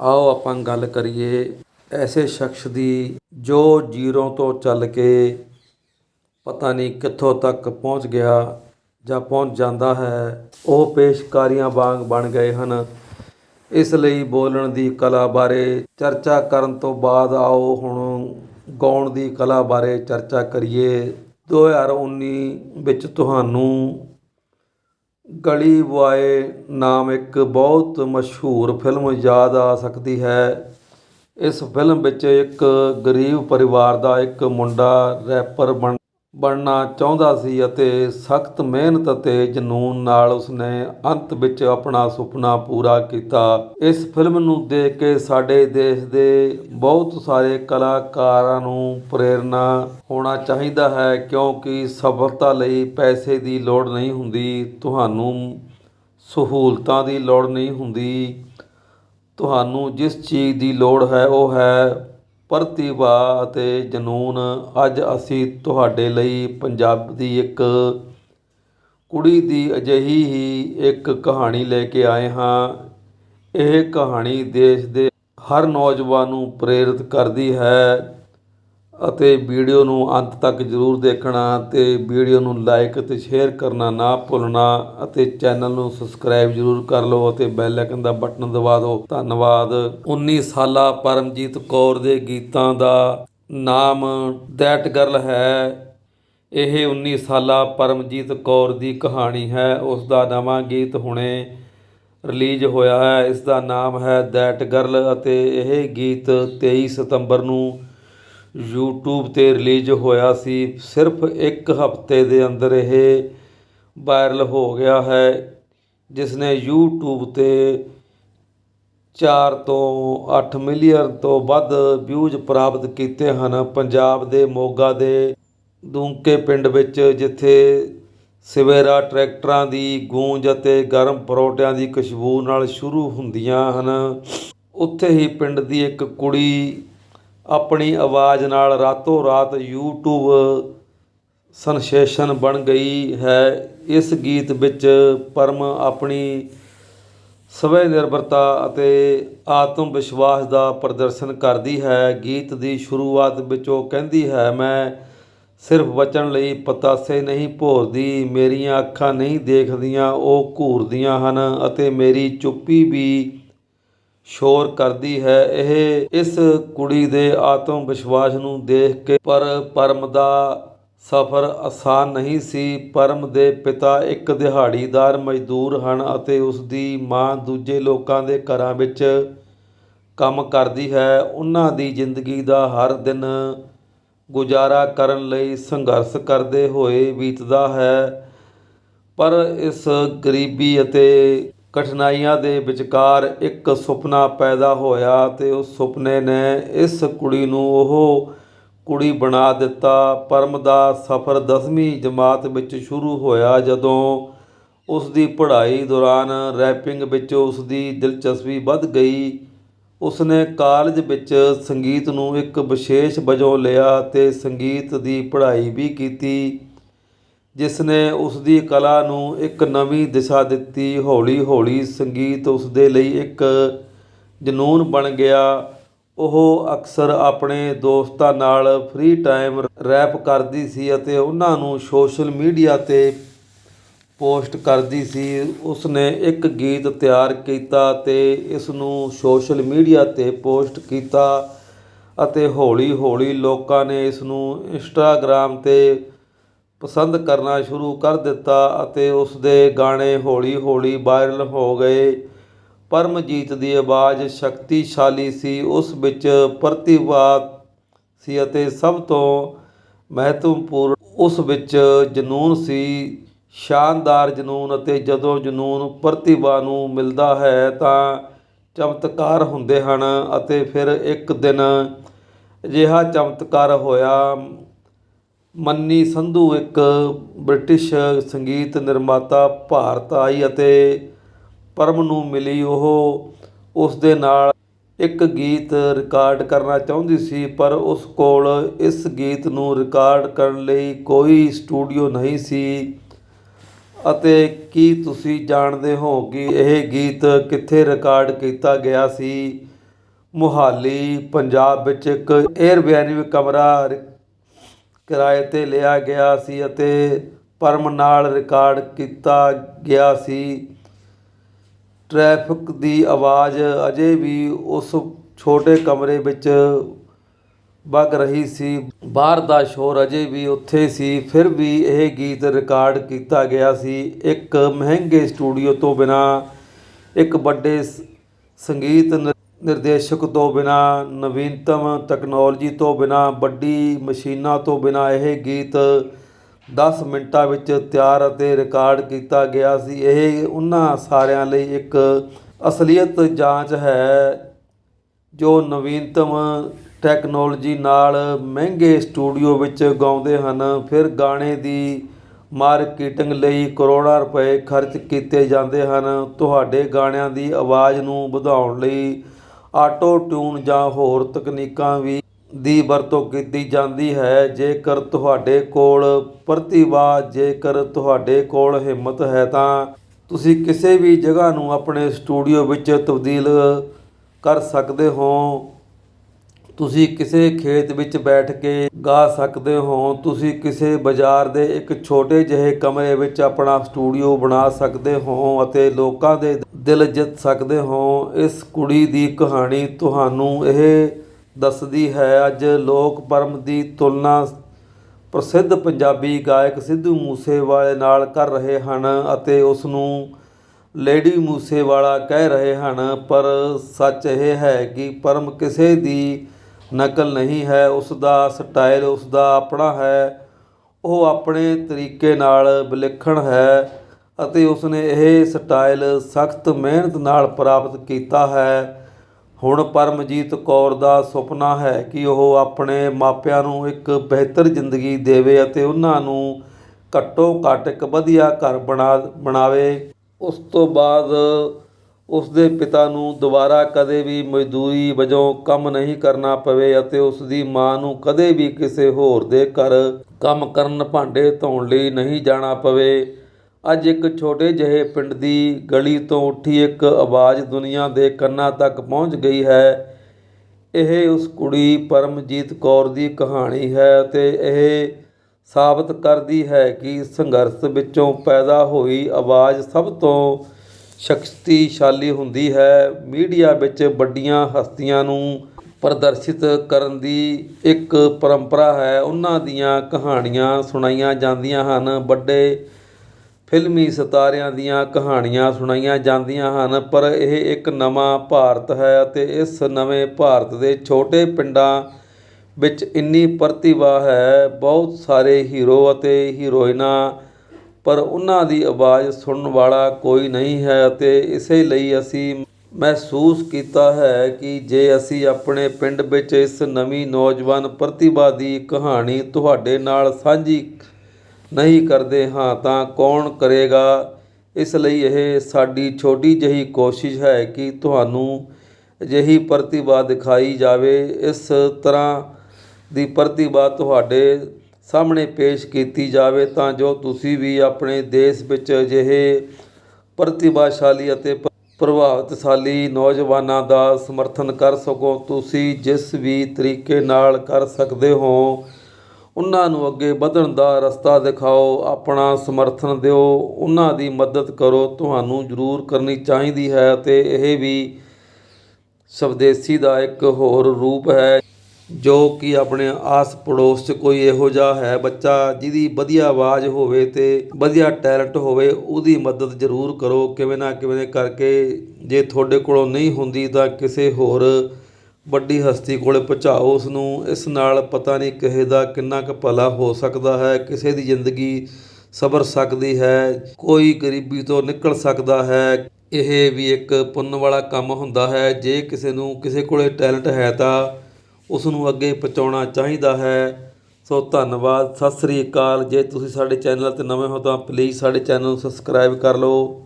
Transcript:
ਆਓ ਆਪਾਂ ਗੱਲ ਕਰੀਏ ਐਸੇ ਸ਼ਖਸ ਦੀ ਜੋ ਜ਼ੀਰੋ ਤੋਂ ਚੱਲ ਕੇ ਪਤਾ ਨਹੀਂ ਕਿੱਥੋਂ ਤੱਕ ਪਹੁੰਚ ਗਿਆ ਜਾਂ ਪਹੁੰਚ ਜਾਂਦਾ ਹੈ, ਉਹ ਪੇਸ਼ਕਾਰੀਆਂ ਵਾਂਗ ਬਣ ਗਏ ਹਨ। ਇਸ ਲਈ ਬੋਲਣ ਦੀ ਕਲਾ ਬਾਰੇ ਚਰਚਾ ਕਰਨ ਤੋਂ ਬਾਅਦ ਆਓ ਹੁਣ ਗਾਉਣ ਦੀ ਕਲਾ ਬਾਰੇ ਚਰਚਾ ਕਰੀਏ। 2019 ਵਿੱਚ ਤੁਹਾਨੂੰ ਗਲੀ ਬੁਆਏ ਨਾਮ ਇੱਕ ਬਹੁਤ ਮਸ਼ਹੂਰ ਫਿਲਮ ਯਾਦ ਆ ਸਕਦੀ ਹੈ। ਇਸ ਫਿਲਮ ਵਿੱਚ ਇੱਕ ਗਰੀਬ ਪਰਿਵਾਰ ਦਾ ਇੱਕ ਮੁੰਡਾ ਰੈਪਰ ਬਣ ਬਣਨਾ ਚਾਹੁੰਦਾ ਸੀ ਅਤੇ ਸਖਤ ਮਿਹਨਤ ਅਤੇ ਜਨੂੰਨ ਨਾਲ ਉਸਨੇ ਅੰਤ ਵਿੱਚ ਆਪਣਾ ਸੁਪਨਾ ਪੂਰਾ ਕੀਤਾ। ਇਸ ਫਿਲਮ ਨੂੰ ਦੇਖ ਕੇ ਸਾਡੇ ਦੇਸ਼ ਦੇ ਬਹੁਤ ਸਾਰੇ ਕਲਾਕਾਰਾਂ ਨੂੰ ਪ੍ਰੇਰਣਾ ਹੋਣਾ ਚਾਹੀਦਾ ਹੈ, ਕਿਉਂਕਿ ਸਫਲਤਾ ਲਈ ਪੈਸੇ ਦੀ ਲੋੜ ਨਹੀਂ ਹੁੰਦੀ, ਤੁਹਾਨੂੰ ਸਹੂਲਤਾਂ ਦੀ ਲੋੜ ਨਹੀਂ ਹੁੰਦੀ। ਤੁਹਾਨੂੰ ਜਿਸ ਚੀਜ਼ ਦੀ ਲੋੜ ਹੈ, ਉਹ ਹੈ ਪ੍ਰਤਿਭਾ ਅਤੇ ਜਨੂਨ, ਅੱਜ ਅਸੀਂ ਤੁਹਾਡੇ ਲਈ ਪੰਜਾਬ ਦੀ ਇੱਕ ਕੁੜੀ ਦੀ ਅਜਿਹੀ ਹੀ ਇੱਕ ਕਹਾਣੀ ਲੈ ਕੇ ਆਏ ਹਾਂ। ਇਹ ਕਹਾਣੀ ਦੇਸ਼ ਦੇ ਹਰ ਨੌਜਵਾਨ ਨੂੰ ਪ੍ਰੇਰਿਤ ਕਰਦੀ ਹੈ। ਅਤੇ ਵੀਡੀਓ ਨੂੰ ਅੰਤ ਤੱਕ ਜ਼ਰੂਰ ਦੇਖਣਾ ਅਤੇ ਵੀਡੀਓ ਨੂੰ ਲਾਈਕ ਅਤੇ ਸ਼ੇਅਰ ਕਰਨਾ ਨਾ ਭੁੱਲਣਾ ਅਤੇ ਚੈਨਲ ਨੂੰ ਸਬਸਕ੍ਰਾਈਬ ਜ਼ਰੂਰ ਕਰ ਲਓ ਅਤੇ ਬੈਲ ਆਈਕਨ ਦਾ ਬਟਨ ਦਬਾ ਦਿਓ। ਧੰਨਵਾਦ। 19 ਸਾਲਾ ਪਰਮਜੀਤ ਕੌਰ ਦੇ ਗੀਤਾਂ ਦਾ ਨਾਮ ਦੈਟ ਗਰਲ ਹੈ। ਇਹ 19 ਸਾਲਾ ਪਰਮਜੀਤ ਕੌਰ ਦੀ ਕਹਾਣੀ ਹੈ। ਉਸ ਦਾ ਨਵਾਂ ਗੀਤ ਹੁਣੇ ਰਿਲੀਜ਼ ਹੋਇਆ ਹੈ। ਇਸ ਦਾ ਨਾਮ ਹੈ ਦੈਟ ਗਰਲ ਅਤੇ ਇਹ ਗੀਤ 23 ਸਤੰਬਰ ਨੂੰ YouTube ਤੇ ਰਿਲੀਜ਼ ਹੋਇਆ ਸੀ। ਸਿਰਫ ਇੱਕ ਹਫ਼ਤੇ ਦੇ ਅੰਦਰ ਇਹ ਵਾਇਰਲ ਹੋ ਗਿਆ ਹੈ ਜਿਸ ਨੇ YouTube ਤੇ 4 ਤੋਂ 8 ਮਿਲੀਅਨ ਤੋਂ ਵੱਧ ਵਿਊਜ਼ ਪ੍ਰਾਪਤ ਕੀਤੇ ਹਨ। ਪੰਜਾਬ ਦੇ ਮੋਗਾ ਦੇ ਦੂੰਕੇ ਪਿੰਡ ਵਿੱਚ, ਜਿੱਥੇ ਸਵੇਰਾ ਟਰੈਕਟਰਾਂ ਦੀ ਗੂੰਜ ਅਤੇ ਗਰਮ ਪਰੌਂਠਿਆਂ ਦੀ ਖੁਸ਼ਬੂ ਨਾਲ ਸ਼ੁਰੂ ਹੁੰਦੀਆਂ ਹਨ, ਉੱਥੇ ਹੀ ਪਿੰਡ ਦੀ ਇੱਕ ਕੁੜੀ ਆਪਣੀ ਆਵਾਜ਼ ਨਾਲ ਰਾਤੋਂ ਰਾਤ YouTube ਸਨਸੇਸ਼ਨ ਬਣ ਗਈ ਹੈ। ਇਸ ਗੀਤ ਵਿੱਚ ਪਰਮ ਆਪਣੀ ਸਵੈ ਨਿਰਭਰਤਾ ਅਤੇ ਆਤਮ ਵਿਸ਼ਵਾਸ ਦਾ ਪ੍ਰਦਰਸ਼ਨ ਕਰਦੀ ਹੈ। ਗੀਤ ਦੀ ਸ਼ੁਰੂਆਤ ਵਿੱਚ ਉਹ ਕਹਿੰਦੀ ਹੈ, ਮੈਂ ਸਿਰਫ ਬਚਣ ਲਈ ਪਤਾਸੇ ਨਹੀਂ ਭੋਰਦੀ, ਮੇਰੀਆਂ ਅੱਖਾਂ ਨਹੀਂ ਦੇਖਦੀਆਂ, ਉਹ ਘੂਰਦੀਆਂ ਹਨ ਅਤੇ ਮੇਰੀ ਚੁੱਪੀ ਵੀ ਸ਼ੋਰ ਕਰਦੀ ਹੈ। ਇਹ ਇਸ ਕੁੜੀ ਦੇ ਆਤਮ ਵਿਸ਼ਵਾਸ ਨੂੰ ਦੇਖ ਕੇ ਪਰ ਪਰਮ ਦਾ ਸਫ਼ਰ ਆਸਾਨ ਨਹੀਂ ਸੀ। ਪਰਮ ਦੇ ਪਿਤਾ ਇੱਕ ਦਿਹਾੜੀਦਾਰ ਮਜ਼ਦੂਰ ਹਨ ਅਤੇ ਉਸ ਦੀ ਮਾਂ ਦੂਜੇ ਲੋਕਾਂ ਦੇ ਘਰਾਂ ਵਿੱਚ ਕੰਮ ਕਰਦੀ ਹੈ। ਉਹਨਾਂ ਦੀ ਜ਼ਿੰਦਗੀ ਦਾ ਹਰ ਦਿਨ ਗੁਜ਼ਾਰਾ ਕਰਨ ਲਈ ਸੰਘਰਸ਼ ਕਰਦੇ ਹੋਏ ਬੀਤਦਾ ਹੈ। ਪਰ ਇਸ ਗਰੀਬੀ ਅਤੇ ਕਠਿਨਾਈਆਂ ਦੇ ਵਿਚਕਾਰ ਇੱਕ ਸੁਪਨਾ ਪੈਦਾ ਹੋਇਆ ਤੇ ਉਸ ਸੁਪਨੇ ਨੇ ਇਸ ਕੁੜੀ ਨੂੰ ਉਹ ਕੁੜੀ ਬਣਾ ਦਿੱਤਾ। ਪਰਮ ਦਾ ਸਫ਼ਰ 10ਵੀਂ ਜਮਾਤ ਵਿੱਚ ਸ਼ੁਰੂ ਹੋਇਆ ਜਦੋਂ ਉਸ ਦੀ ਪੜ੍ਹਾਈ ਦੌਰਾਨ ਰੈਪਿੰਗ ਵਿੱਚ ਉਸ ਦੀ ਦਿਲਚਸਪੀ ਵੱਧ ਗਈ। ਉਸਨੇ ਕਾਲਜ ਵਿੱਚ ਸੰਗੀਤ ਨੂੰ ਇੱਕ ਵਿਸ਼ੇਸ਼ ਵਜੋਂ ਲਿਆ ਤੇ ਸੰਗੀਤ ਦੀ ਪੜ੍ਹਾਈ ਵੀ ਕੀਤੀ। ਜਿਸ ਨੇ ਉਸ ਦੀ ਕਲਾ ਨੂੰ ਇੱਕ ਨਵੀਂ ਦਿਸ਼ਾ ਦਿੱਤੀ, ਹੌਲੀ ਹੌਲੀ ਸੰਗੀਤ ਉਸ ਦੇ ਲਈ ਇੱਕ ਜਨੂਨ ਬਣ ਗਿਆ। ਉਹ ਅਕਸਰ ਆਪਣੇ ਦੋਸਤਾਂ ਨਾਲ ਫ੍ਰੀ ਟਾਈਮ ਰੈਪ ਕਰਦੀ ਸੀ ਅਤੇ ਉਹਨਾਂ ਨੂੰ ਸੋਸ਼ਲ ਮੀਡੀਆ ਤੇ ਪੋਸਟ ਕਰਦੀ ਸੀ। ਉਸ ਨੇ ਇੱਕ ਗੀਤ ਤਿਆਰ ਕੀਤਾ ਤੇ ਇਸ ਨੂੰ ਸੋਸ਼ਲ ਮੀਡੀਆ ਤੇ ਪੋਸਟ ਕੀਤਾ ਅਤੇ ਹੌਲੀ ਹੌਲੀ ਲੋਕਾਂ ਨੇ ਇਸ ਨੂੰ ਇੰਸਟਾਗ੍ਰਾਮ ਤੇ ਪਸੰਦ ਕਰਨਾ ਸ਼ੁਰੂ ਕਰ ਦਿੱਤਾ ਅਤੇ ਉਸ ਦੇ ਗਾਣੇ ਹੌਲੀ ਹੌਲੀ ਵਾਇਰਲ ਹੋ ਗਏ। ਪਰਮਜੀਤ ਦੀ ਆਵਾਜ਼ ਸ਼ਕਤੀਸ਼ਾਲੀ ਸੀ। ਉਸ ਵਿੱਚ ਪ੍ਰਤਿਭਾ ਸੀ ਅਤੇ ਸਭ ਤੋਂ ਮਹੱਤਵਪੂਰਨ ਉਸ ਵਿੱਚ ਜਨੂਨ ਸੀ। ਸ਼ਾਨਦਾਰ ਜਨੂਨ ਅਤੇ ਜਦੋਂ ਜਨੂਨ ਪ੍ਰਤਿਭਾ ਨੂੰ ਮਿਲਦਾ ਹੈ ਤਾਂ ਚਮਤਕਾਰ ਹੁੰਦੇ ਹਨ ਅਤੇ ਫਿਰ ਇੱਕ ਦਿਨ ਅਜਿਹਾ ਚਮਤਕਾਰ ਹੋਇਆ। ਮੰਨੀ ਸੰਧੂ ਇੱਕ ਬ੍ਰਿਟਿਸ਼ ਸੰਗੀਤ ਨਿਰਮਾਤਾ, ਭਾਰਤ ਆਈ ਅਤੇ ਪਰਮ ਨੂੰ ਮਿਲੀ। ਉਹ ਉਸ ਦੇ ਨਾਲ ਇੱਕ ਗੀਤ ਰਿਕਾਰਡ ਕਰਨਾ ਚਾਹੁੰਦੀ ਸੀ, ਪਰ ਉਸ ਕੋਲ ਇਸ ਗੀਤ ਨੂੰ ਰਿਕਾਰਡ ਕਰਨ ਲਈ ਕੋਈ ਸਟੂਡੀਓ ਨਹੀਂ ਸੀ। ਅਤੇ ਕੀ ਤੁਸੀਂ ਜਾਣਦੇ ਹੋ ਕਿ ਇਹ ਗੀਤ ਕਿੱਥੇ ਰਿਕਾਰਡ ਕੀਤਾ ਗਿਆ ਸੀ? ਮੁਹਾਲੀ, ਪੰਜਾਬ ਵਿੱਚ ਇੱਕ ਏਅਰਬੈਨਬ ਕਮਰਾ ਰ- ਕਿਰਾਏ ਤੇ ਲਿਆ ਗਿਆ ਸੀ ਅਤੇ ਪਰਮ ਨਾਲ ਰਿਕਾਰਡ ਕੀਤਾ ਗਿਆ ਸੀ। ਟ੍ਰੈਫਿਕ ਦੀ ਆਵਾਜ਼ ਅਜੇ ਵੀ ਉਸ ਛੋਟੇ ਕਮਰੇ ਵਿੱਚ ਵਗ ਰਹੀ ਸੀ। ਬਾਹਰ ਦਾ ਸ਼ੋਰ ਅਜੇ ਵੀ ਉੱਥੇ ਸੀ, ਫਿਰ ਵੀ ਇਹ ਗੀਤ ਰਿਕਾਰਡ ਕੀਤਾ ਗਿਆ ਸੀ। ਇੱਕ ਮਹਿੰਗੇ ਸਟੂਡੀਓ ਤੋਂ ਬਿਨਾ ਇੱਕ ਵੱਡੇ ਸ- ਸੰਗੀਤ ਨਿ- ਨਿਰਦੇਸ਼ਕ ਤੋਂ ਬਿਨਾ, ਨਵੀਨਤਮ ਤਕਨਾਲੋਜੀ ਤੋਂ ਬਿਨਾ, ਵੱਡੀ ਮਸ਼ੀਨਾਂ ਤੋਂ ਬਿਨਾ ਇਹ ਗੀਤ 10 ਮਿੰਟਾਂ ਵਿੱਚ ਤਿਆਰ ਅਤੇ ਰਿਕਾਰਡ ਕੀਤਾ ਗਿਆ ਸੀ। ਇਹ ਉਹਨਾਂ ਸਾਰਿਆਂ ਲਈ ਇੱਕ ਅਸਲੀਅਤ ਜਾਂਚ ਹੈ ਜੋ ਨਵੀਨਤਮ ਟੈਕਨੋਲੋਜੀ ਨਾਲ ਮਹਿੰਗੇ ਸਟੂਡੀਓ ਵਿੱਚ ਗਾਉਂਦੇ ਹਨ। ਫਿਰ ਗਾਣੇ ਦੀ ਮਾਰਕੀਟਿੰਗ ਲਈ ਕਰੋੜਾਂ ਰੁਪਏ ਖਰਚ ਕੀਤੇ ਜਾਂਦੇ ਹਨ। ਤੁਹਾਡੇ ਗਾਣਿਆਂ ਦੀ ਆਵਾਜ਼ ਨੂੰ ਵਧਾਉਣ ਲਈ ਆਟੋ ਟਿਊਨ ਜਾਂ ਹੋਰ ਤਕਨੀਕਾਂ ਵੀ ਦੀ ਵਰਤੋਂ ਕੀਤੀ ਜਾਂਦੀ ਹੈ। ਜੇਕਰ ਤੁਹਾਡੇ ਕੋਲ ਪ੍ਰਤਿਭਾ, ਜੇਕਰ ਤੁਹਾਡੇ ਕੋਲ ਹਿੰਮਤ ਹੈ ਤਾਂ ਤੁਸੀਂ ਕਿਸੇ ਵੀ ਜਗ੍ਹਾ ਨੂੰ ਆਪਣੇ ਸਟੂਡੀਓ ਵਿੱਚ ਤਬਦੀਲ ਕਰ ਸਕਦੇ ਹੋ। ਤੁਸੀਂ ਕਿਸੇ ਖੇਤ ਵਿੱਚ ਬੈਠ ਕੇ ਗਾ ਸਕਦੇ ਹੋ, ਤੁਸੀਂ ਕਿਸੇ ਬਾਜ਼ਾਰ ਦੇ ਇੱਕ ਛੋਟੇ ਜਿਹੇ ਕਮਰੇ ਵਿੱਚ ਆਪਣਾ ਸਟੂਡੀਓ ਬਣਾ ਸਕਦੇ ਹੋ ਅਤੇ ਲੋਕਾਂ ਦੇ ਦਿਲ ਜਿੱਤ ਸਕਦੇ ਹੋ। ਇਸ ਕੁੜੀ ਦੀ ਕਹਾਣੀ ਤੁਹਾਨੂੰ ਇਹ ਦੱਸਦੀ ਹੈ, ਅੱਜ ਲੋਕ ਪਰਮ ਦੀ ਤੁਲਨਾ ਪ੍ਰਸਿੱਧ ਪੰਜਾਬੀ ਗਾਇਕ ਸਿੱਧੂ ਮੂਸੇਵਾਲੇ ਨਾਲ ਕਰ ਰਹੇ ਹਨ ਅਤੇ ਉਸ ਨੂੰ ਲੇਡੀ ਮੂਸੇਵਾਲਾ ਕਹਿ ਰਹੇ ਹਨ। ਪਰ ਸੱਚ ਇਹ ਹੈ ਕਿ ਪਰਮ ਕਿਸੇ ਦੀ ਨਕਲ ਨਹੀਂ ਹੈ ਉਸ ਦਾ ਸਟਾਈਲ ਉਸ ਦਾ ਆਪਣਾ ਹੈ। ਉਹ ਆਪਣੇ ਤਰੀਕੇ ਨਾਲ ਵਿਲੱਖਣ ਹੈ ਅਤੇ ਉਸਨੇ ਇਹ ਸਟਾਈਲ ਸਖਤ ਮਿਹਨਤ ਨਾਲ ਪ੍ਰਾਪਤ ਕੀਤਾ ਹੈ। ਹੁਣ ਪਰਮਜੀਤ ਕੌਰ ਦਾ ਸੁਪਨਾ ਹੈ ਕਿ ਉਹ ਆਪਣੇ ਮਾਪਿਆਂ ਨੂੰ ਇੱਕ ਬਿਹਤਰ ਜ਼ਿੰਦਗੀ ਦੇਵੇ ਅਤੇ ਉਹਨਾਂ ਨੂੰ ਘੱਟੋ ਘੱਟ ਇੱਕ ਵਧੀਆ ਘਰ ਬਣਾ, ਬਣਾਵੇ। ਉਸ ਤੋਂ ਬਾਅਦ ਉਸ ਦੇ ਪਿਤਾ ਨੂੰ ਦੁਬਾਰਾ ਕਦੇ ਵੀ ਮਜ਼ਦੂਰੀ ਵਜੋਂ ਕੰਮ ਨਹੀਂ ਕਰਨਾ ਪਵੇ ਅਤੇ ਉਸ ਦੀ ਮਾਂ ਨੂੰ ਕਦੇ ਵੀ ਕਿਸੇ ਹੋਰ ਦੇ ਘਰ ਕੰਮ ਕਰਨ ਭਾਂਡੇ ਧੋਣ ਲਈ ਨਹੀਂ ਜਾਣਾ ਪਵੇ। ਅੱਜ ਇੱਕ ਛੋਟੇ ਜਿਹੇ ਪਿੰਡ ਦੀ ਗਲੀ ਤੋਂ ਉੱਠੀ ਇੱਕ ਆਵਾਜ਼ ਦੁਨੀਆ ਦੇ ਕੰਨਾਂ ਤੱਕ ਪਹੁੰਚ ਗਈ ਹੈ। ਇਹ ਉਸ ਕੁੜੀ ਪਰਮਜੀਤ ਕੌਰ ਦੀ ਕਹਾਣੀ ਹੈ ਤੇ ਇਹ ਸਾਬਤ ਕਰਦੀ ਹੈ ਕਿ ਸੰਘਰਸ਼ ਵਿੱਚੋਂ ਪੈਦਾ ਹੋਈ ਆਵਾਜ਼ ਸਭ ਤੋਂ ਸ਼ਕਤੀਸ਼ਾਲੀ ਹੁੰਦੀ ਹੈ। ਮੀਡੀਆ ਵਿੱਚ ਵੱਡੀਆਂ ਹਸਤੀਆਂ ਨੂੰ ਪ੍ਰਦਰਸ਼ਿਤ ਕਰਨ ਦੀ ਇੱਕ ਪਰੰਪਰਾ ਹੈ। ਉਹਨਾਂ ਦੀਆਂ ਕਹਾਣੀਆਂ ਸੁਣਾਈਆਂ ਜਾਂਦੀਆਂ ਹਨ। ਵੱਡੇ ਫਿਲਮੀ ਸਿਤਾਰਿਆਂ ਦੀਆਂ ਕਹਾਣੀਆਂ ਸੁਣਾਈਆਂ ਜਾਂਦੀਆਂ ਹਨ, ਪਰ ਇਹ ਇੱਕ ਨਵਾਂ ਭਾਰਤ ਹੈ ਅਤੇ ਇਸ ਨਵੇਂ ਭਾਰਤ ਦੇ ਛੋਟੇ ਪਿੰਡਾਂ ਵਿੱਚ ਇੰਨੀ ਪ੍ਰਤਿਭਾ ਹੈ। ਬਹੁਤ ਸਾਰੇ ਹੀਰੋ ਅਤੇ ਹੀਰੋਇਨਾਂ ਪਰ ਉਹਨਾਂ ਦੀ ਆਵਾਜ਼ ਸੁਣਨ ਵਾਲਾ ਕੋਈ ਨਹੀਂ ਹੈ ਅਤੇ ਇਸੇ ਲਈ ਅਸੀਂ ਮਹਿਸੂਸ ਕੀਤਾ ਹੈ ਕਿ ਜੇ ਅਸੀਂ ਆਪਣੇ ਪਿੰਡ ਵਿੱਚ ਇਸ ਨਵੀਂ ਨੌਜਵਾਨ ਪ੍ਰਤਿਭਾ ਦੀ ਕਹਾਣੀ ਤੁਹਾਡੇ ਨਾਲ ਸਾਂਝੀ ਨਹੀਂ ਕਰਦੇ ਹਾਂ ਤਾਂ ਕੌਣ ਕਰੇਗਾ? ਇਸ ਲਈ ਇਹ ਸਾਡੀ ਛੋਟੀ ਜਿਹੀ ਕੋਸ਼ਿਸ਼ ਹੈ ਕਿ ਤੁਹਾਨੂੰ ਅਜਿਹੀ ਪ੍ਰਤਿਭਾ ਦਿਖਾਈ ਜਾਵੇ। ਇਸ ਤਰ੍ਹਾਂ ਦੀ ਪ੍ਰਤਿਭਾ ਤੁਹਾਡੇ ਸਾਹਮਣੇ ਪੇਸ਼ ਕੀਤੀ ਜਾਵੇ ਤਾਂ ਜੋ ਤੁਸੀਂ ਵੀ ਆਪਣੇ ਦੇਸ਼ ਵਿੱਚ ਅਜਿਹੇ ਪ੍ਰਤਿਭਾਸ਼ਾਲੀ ਅਤੇ ਪ- ਪ੍ਰਭਾਵਤਸ਼ਾਲੀ ਨੌਜਵਾਨਾਂ ਦਾ ਸਮਰਥਨ ਕਰ ਸਕੋ। ਤੁਸੀਂ ਜਿਸ ਵੀ ਤਰੀਕੇ ਨਾਲ ਕਰ ਸਕਦੇ ਹੋ, ਉਹਨਾਂ ਨੂੰ ਅੱਗੇ ਵਧਣ ਦਾ ਰਸਤਾ ਦਿਖਾਓ, ਆਪਣਾ ਸਮਰਥਨ ਦਿਓ, ਉਹਨਾਂ ਦੀ ਮਦਦ ਕਰੋ, ਤੁਹਾਨੂੰ ਜ਼ਰੂਰ ਕਰਨੀ ਚਾਹੀਦੀ ਹੈ ਅਤੇ ਇਹ ਵੀ ਸਵਦੇਸੀ ਦਾ ਇੱਕ ਹੋਰ ਰੂਪ ਹੈ। ਜੋ ਕਿ ਆਪਣੇ ਆਸ ਪੜੋਸ 'ਚ ਕੋਈ ਇਹੋ ਜਿਹਾ ਹੈ ਬੱਚਾ ਜਿਹਦੀ ਵਧੀਆ ਆਵਾਜ਼ ਹੋਵੇ ਤੇ ਵਧੀਆ ਟੈਲੈਂਟ ਹੋਵੇ, ਉਹਦੀ ਮਦਦ ਜ਼ਰੂਰ ਕਰੋ ਕਿਵੇਂ ਨਾ ਕਿਵੇਂ ਕਰਕੇ। ਜੇ ਤੁਹਾਡੇ ਕੋਲੋਂ ਨਹੀਂ ਹੁੰਦੀ ਤਾਂ ਕਿਸੇ ਹੋਰ ਵੱਡੀ ਹਸਤੀ ਕੋਲੇ ਪਹੁੰਚਾਓ ਉਸ ਨੂੰ ਇਸ ਨਾਲ ਪਤਾ ਨਹੀਂ ਕਿਸੇ ਦਾ ਕਿੰਨਾ ਕੁ ਭਲਾ ਹੋ ਸਕਦਾ ਹੈ, ਕਿਸੇ ਦੀ ਜ਼ਿੰਦਗੀ ਸਬਰ ਸਕਦੀ ਹੈ, ਕੋਈ ਗਰੀਬੀ ਤੋਂ ਨਿਕਲ ਸਕਦਾ ਹੈ। ਇਹ ਵੀ ਇੱਕ ਪੁੰਨ ਵਾਲਾ ਕੰਮ ਹੁੰਦਾ ਹੈ। ਜੇ ਕਿਸੇ ਨੂੰ ਕਿਸੇ ਕੋਲੇ ਟੈਲੈਂਟ ਹੈ ਤਾਂ ਉਸ ਨੂੰ ਅੱਗੇ ਪਹੁੰਚਾਉਣਾ ਚਾਹੀਦਾ ਹੈ। ਸੋ ਧੰਨਵਾਦ। ਸਤਿ ਸ੍ਰੀ ਅਕਾਲ। ਜੇ ਤੁਸੀਂ ਸਾਡੇ ਚੈਨਲ ਤੇ ਨਵੇਂ ਹੋ ਤਾਂ ਪਲੀਜ਼ ਸਾਡੇ ਚੈਨਲ ਨੂੰ ਸਬਸਕ੍ਰਾਈਬ ਕਰ ਲਓ।